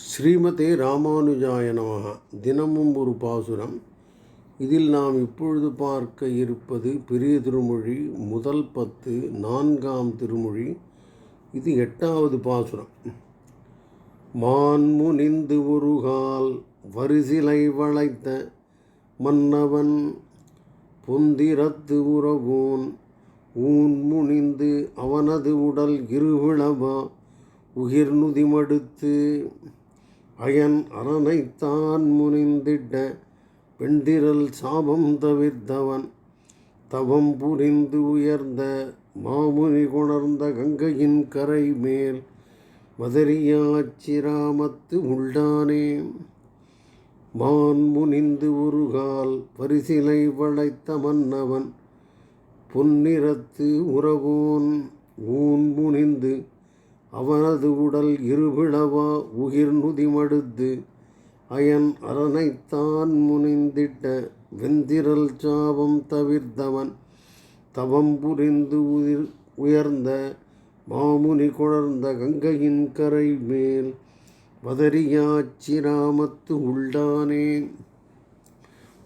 ஸ்ரீமதே ராமானுஜாய நமக தினமும் ஒரு பாசுரம். இதில் நாம் இப்பொழுது பார்க்க இருப்பது பெரிய திருமொழி முதல் பத்து நான்காம் திருமொழி. இது எட்டாவது பாசுரம். மான்முனிந்து ஒருகால் வரிசிலை வளைத்த மன்னவன் பொந்திரத்து உறவோன் ஊன் முனிந்து அவனது உடல் இருவிழவா உகிர்நுதிமடுத்து அயன் அரணைத்தான் முனிந்திட பெண்டிரல் சாபம் தவிர்த்தவன். தவம் புரிந்து உயர்ந்த மாமுனி கொணர்ந்த கங்கையின் கரை மேல் மதரியாச்சிராமத்து உள்ளானே மான் முனிந்து உருகால் பரிசிலை வளைத்த மன்னவன். பொன்னிறத்து உறவோன். ஊன் முனிந்து அவனது உடல் இருபிளவா உயிர் நுதிமடுத்து அயன் அரணைத்தான் முனிந்திட்ட வெந்திரல் சாபம் தவிர்த்தவன் தவம் புரிந்து உயிர் உயர்ந்த மாமுனி குழர்ந்த கங்கையின் கரை மேல் வதரியாச்சிராமத்து உள்ளானே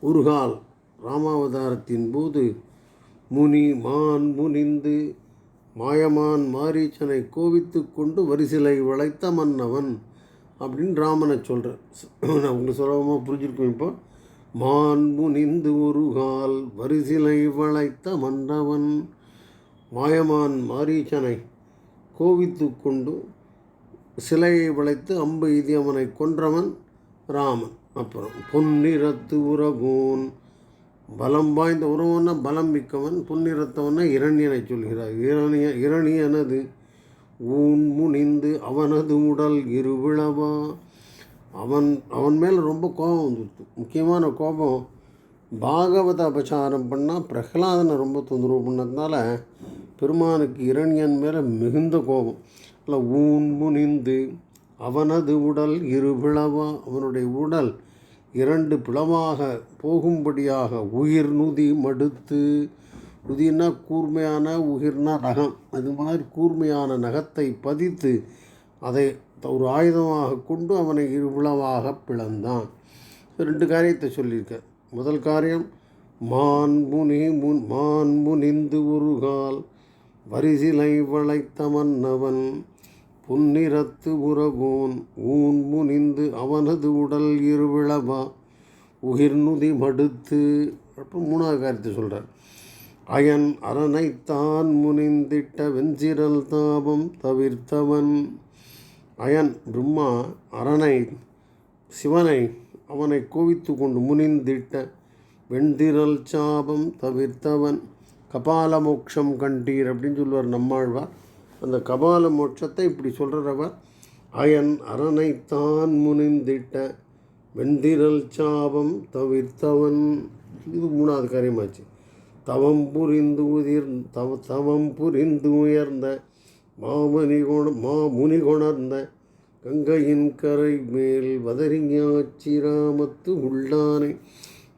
ஒருகால் ராமாவதாரத்தின் போது முனி மான் முனிந்து மாயமான் மாரீச்சனை கோவித்து கொண்டு வரிசிலை வளைத்த மன்னவன் அப்படின்னு ராமனை சொல்கிறேன் உங்களுக்கு சுலபமாக புரிஞ்சிருக்கோம் இப்போ. மான் முனிந்து ஒரு கால் வரிசிலை வளைத்த மன்னவன். மாயமான் மாரீச்சனை கோவித்து கொண்டு சிலையை வளைத்து அம்பு எய்தி அவனை கொன்றவன் ராமன். அப்புறம் பொன்னிறத்து உரகோன் பலம் வாய்ந்த உறவன பலம் மிக்கவன் புன்னிறத்தவன இரணியனை சொல்கிறார். இரணிய இரணியனது ஊன் முனிந்து அவனது உடல் இருவிழவா? அவன் அவன் மேலே ரொம்ப கோபம் வந்துடுது. முக்கியமான கோபம் பாகவத அபசாரம் பண்ணால் பிரகலாதனை ரொம்ப தொந்தரவு பண்ணதுனால பெருமானுக்கு இரணியன் மேலே மிகுந்த கோபம். இல்லை ஊன் முனிந்து அவனது உடல் இருவிழவா? அவனுடைய உடல் இரண்டு பிளவாக போகும்படியாக உயிர் நுதி மடுத்து நுதினா கூர்மையான உயிர்னா நகம் அது மாதிரி கூர்மையான நகத்தை பதித்து அதை ஒரு ஆயுதமாக கொண்டு அவனை இருபிளவாக பிளந்தான். ரெண்டு காரியத்தை சொல்லியிருக்க. முதல் காரியம் மான் முனி முன் மான் முனிந்து உருகால் வரிசிலை வளைத்த மன்னவன் புன்னிறத்து உறவோன் ஊன் முனிந்து அவனது உடல் இருவிழவா? உகிர்நுதி மடுத்து அப்போ மூணாவது காரியத்தை சொல்கிறார் அயன் அரணைத்தான் முனிந்திட்ட வெஞ்சிரல் தாபம் தவிர்த்தவன். அயன் பிரம்மா அரணை சிவனை அவனை கோவித்து கொண்டு முனிந்திட்ட வெண்திரல் சாபம் தவிர்த்தவன். கபால மோட்சம் கண்டீர் அப்படின்னு சொல்லுவார் நம்மாழ்வார். அந்த கபால மோட்சத்தை இப்படி சொல்கிறவர் அயன் அரணைத்தான் முனிந்திட்ட வெண்திரல் சாபம் தவிர்த்தவன். இது மூணாவது காரியமாச்சு. தவம் புரிந்து உதிர் தவ தவம் புரிந்து உயர்ந்த மாமணி குண மா முனி கொணர்ந்த கங்கையின் கரை மேல் வதரிஞாச்சிராமத்து உள்ளானை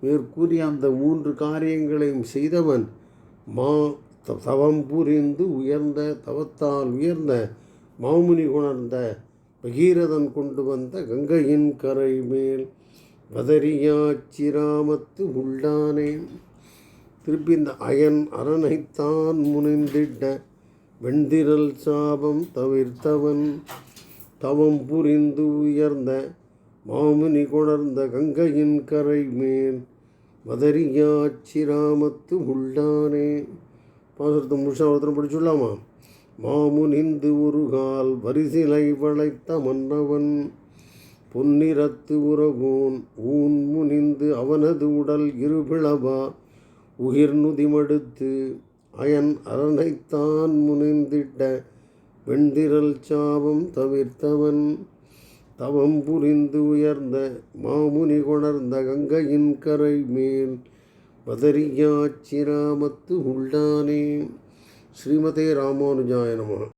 மேற்கூறிய அந்த மூன்று காரியங்களையும் செய்தவன் மா தவம் புரிந்து உயர்ந்த தவத்தால் உயர்ந்த மாமுனி உணர்ந்த பகீரதன் கொண்டு வந்த கங்கையின் கரை மேல் வதரியாச்சிராமத்து உள்ளானேன் திருப்பி இந்த அயன் அரணைத்தான் முனைந்திட்ட வெண்திரல் சாபம் தவிர்த்தவன். தவம் புரிந்து உயர்ந்த மாமுனி கொணர்ந்த கங்கையின் கரை மேல் மதரியாச்சிராமத்து உள்ளானேன் பாசுரத்தை முழுசாக ஒருத்தரும் பிடிச்சுடலாமா? மாமுனிந்து ஒரு கால் வரிசிலை வளைத்த மன்னவன் பொன்னிறத்து உறவோன் ஊன் முனிந்து அவனது உடல் இருபிளவா உயிர் நுதிமடுத்து அயன் அரணைத்தான் முனிந்திட்ட வெண்திரல் சாபம் தவிர்த்தவன் தவம் புரிந்து உயர்ந்த மாமுனி கொணர்ந்த கங்கையின் கரை மேல் பதரியாச்சிராமத்து உள்ளானே ஸ்ரீமதே ராமானுஜாய நம.